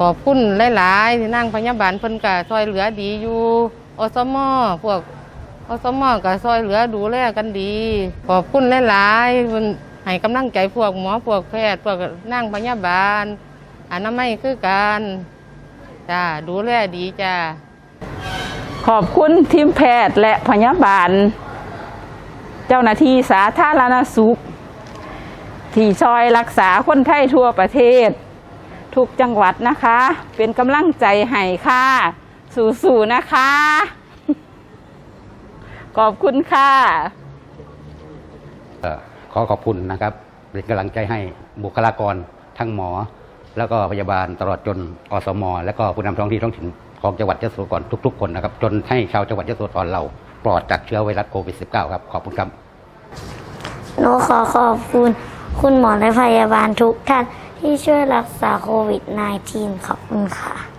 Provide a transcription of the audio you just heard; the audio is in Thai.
ขอบคุณหลายๆที่นั่งพยาบาลเพิ่นก็ซอยเหลือดีอยู่อสมพวกอสมก็ซอยเหลือดูแลกันดี ขอบคุณหลายๆเพิ่นให้กำลังใจพวกหมอพวกแพทย์พวกนั่งพยาบาลอนามัยคือกันจ้าดูแลดีจ้า ขอบคุณทีมแพทย์และพยาบาล เจ้าหน้าที่สาธารณสุข ที่ช่วยรักษาคนไข้ทั่วประเทศ ทุกจังหวัดนะคะ เป็นกำลังใจให้ค่ะ สู้ๆนะคะ ขอบคุณค่ะ ขอขอบคุณนะครับ เป็นกำลังใจให้บุคลากรทั้งหมอ แล้วก็พยาบาลตลอดจนอสม และก็ผู้นำท้องที่ท้องถิ่น ของจังหวัดยะโสธรทุก ๆ คนนะครับ จนให้ชาวจังหวัดยะโสธรเราปลอดจากเชื้อไวรัสโควิด -19 ครับ ขอบคุณครับหนูขอขอบคุณ คุณหมอและพยาบาลทุกท่านที่ช่วยรักษาโควิด -19 ขอบคุณค่ะ